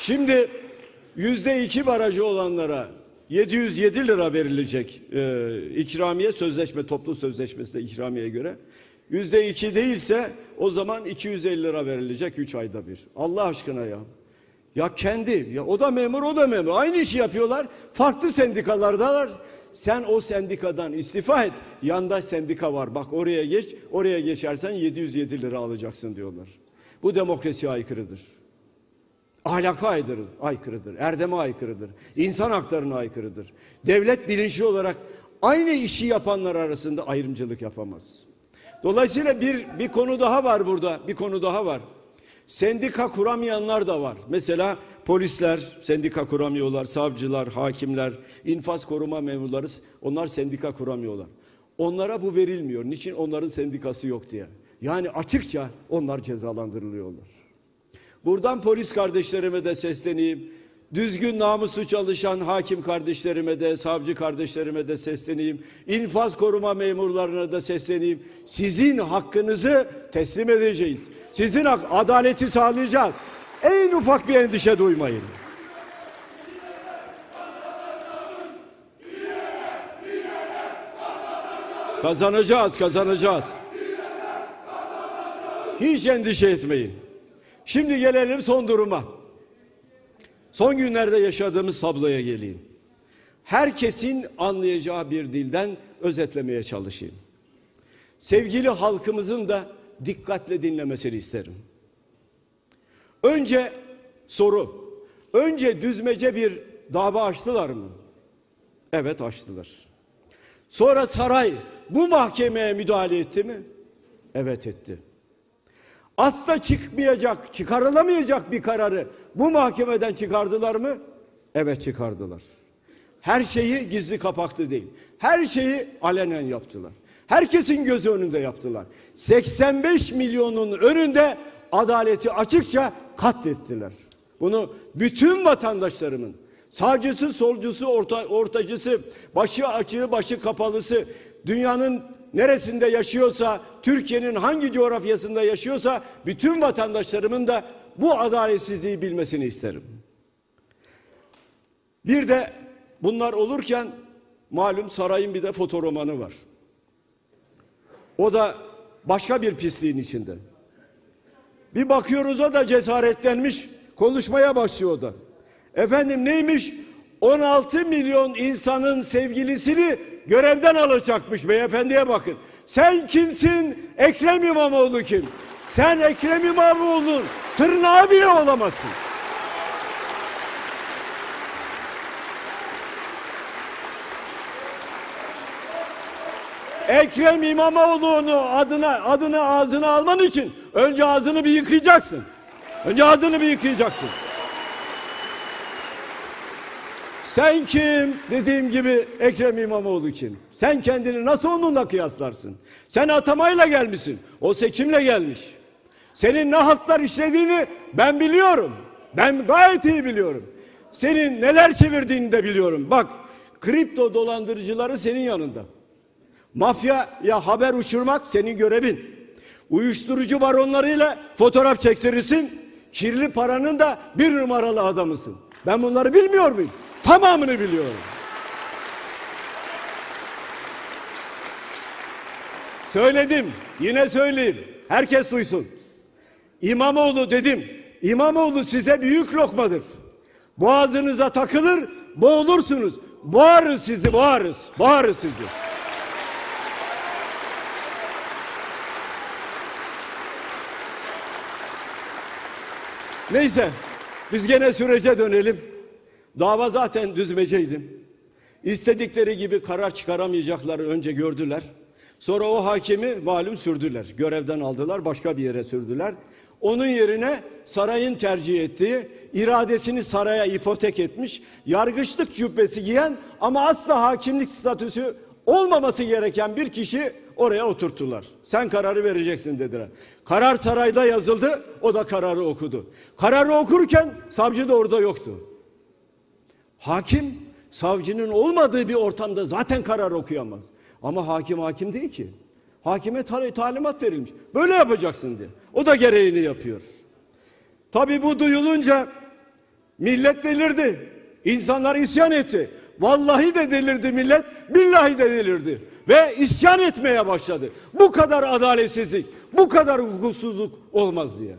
Şimdi yüzde iki barajı olanlara 707 lira verilecek e, ikramiye sözleşme toplu sözleşmesinde ikramiye göre. Yüzde iki değilse o zaman 250 lira verilecek 3 ayda bir. Allah aşkına ya. Ya kendi ya o da memur o da memur. Aynı işi yapıyorlar. Farklı sendikalardalar. Sen o sendikadan istifa et. Yandaş sendika var. Bak oraya geç. Oraya geçersen 707 lira alacaksın diyorlar. Bu demokrasiye aykırıdır. Ahlaka aykırıdır, aykırıdır, erdeme aykırıdır, insan haklarına aykırıdır. Devlet bilinçli olarak aynı işi yapanlar arasında ayrımcılık yapamaz. Dolayısıyla bir bir konu daha var burada, bir konu daha var. Sendika kuramayanlar da var. Mesela polisler sendika kuramıyorlar, savcılar, hakimler, infaz koruma memurları onlar sendika kuramıyorlar. Onlara bu verilmiyor. Niçin? Onların sendikası yok diye. Yani açıkça onlar cezalandırılıyorlar. Buradan polis kardeşlerime de sesleneyim. Düzgün namuslu çalışan hakim kardeşlerime de, savcı kardeşlerime de sesleneyim. İnfaz koruma memurlarına da sesleneyim. Sizin hakkınızı teslim edeceğiz. Sizin hak, adaleti sağlayacağız. En ufak bir endişe duymayın. Kazanacağız, kazanacağız. Hiç endişe etmeyin. Şimdi gelelim son duruma. Son günlerde yaşadığımız tabloya geleyim. Herkesin anlayacağı bir dilden özetlemeye çalışayım. Sevgili halkımızın da dikkatle dinlemesini isterim. Önce soru. Önce düzmece bir dava açtılar mı? Evet açtılar. Sonra saray bu mahkemeye müdahale etti mi? Evet etti asla çıkmayacak, çıkarılamayacak bir kararı bu mahkemeden çıkardılar mı? Evet çıkardılar. Her şeyi gizli kapaklı değil. Her şeyi alenen yaptılar. Herkesin gözü önünde yaptılar. 85 milyonun önünde adaleti açıkça katlettiler. Bunu bütün vatandaşlarımın sağcısı, solcusu, orta, ortacısı, başı açığı, başı kapalısı, dünyanın neresinde yaşıyorsa, Türkiye'nin hangi coğrafyasında yaşıyorsa bütün vatandaşlarımın da bu adaletsizliği bilmesini isterim. Bir de bunlar olurken malum sarayın bir de fotoromanı var. O da başka bir pisliğin içinde. Bir bakıyoruz o da cesaretlenmiş konuşmaya başlıyor o da. Efendim neymiş? 16 milyon insanın sevgilisini görevden alacakmış beyefendiye bakın. Sen kimsin? Ekrem İmamoğlu kim? Sen Ekrem İmamoğlu'nun tırnağı bile olamazsın. Ekrem İmamoğlu'nu adına adını ağzına alman için önce ağzını bir yıkayacaksın. Önce ağzını bir yıkayacaksın. Sen kim? Dediğim gibi Ekrem İmamoğlu kim? Sen kendini nasıl onunla kıyaslarsın? Sen atamayla gelmişsin. O seçimle gelmiş. Senin ne haklar işlediğini ben biliyorum. Ben gayet iyi biliyorum. Senin neler çevirdiğini de biliyorum. Bak kripto dolandırıcıları senin yanında. Mafya ya haber uçurmak senin görevin. Uyuşturucu baronlarıyla fotoğraf çektirirsin. Kirli paranın da bir numaralı adamısın. Ben bunları bilmiyor muyum? Tamamını biliyorum. Söyledim, yine söyleyeyim. Herkes duysun. İmamoğlu dedim. İmamoğlu size büyük lokmadır. Boğazınıza takılır, boğulursunuz. Boğarız sizi, boğarız. Boğarız sizi. Neyse, biz gene sürece dönelim. Dava zaten düzmeceydi. İstedikleri gibi karar çıkaramayacakları önce gördüler. Sonra o hakimi malum sürdüler. Görevden aldılar, başka bir yere sürdüler. Onun yerine sarayın tercih ettiği, iradesini saraya ipotek etmiş, yargıçlık cübbesi giyen ama asla hakimlik statüsü olmaması gereken bir kişi oraya oturttular. Sen kararı vereceksin dediler. Karar sarayda yazıldı, o da kararı okudu. Kararı okurken savcı da orada yoktu. Hakim savcının olmadığı bir ortamda zaten karar okuyamaz. Ama hakim hakim değil ki. Hakime tal talimat verilmiş. Böyle yapacaksın diye. O da gereğini yapıyor. Tabi bu duyulunca Millet delirdi. İnsanlar isyan etti. Vallahi de delirdi millet, billahi de delirdi. Ve isyan etmeye başladı. Bu kadar adaletsizlik, bu kadar hukuksuzluk olmaz diye.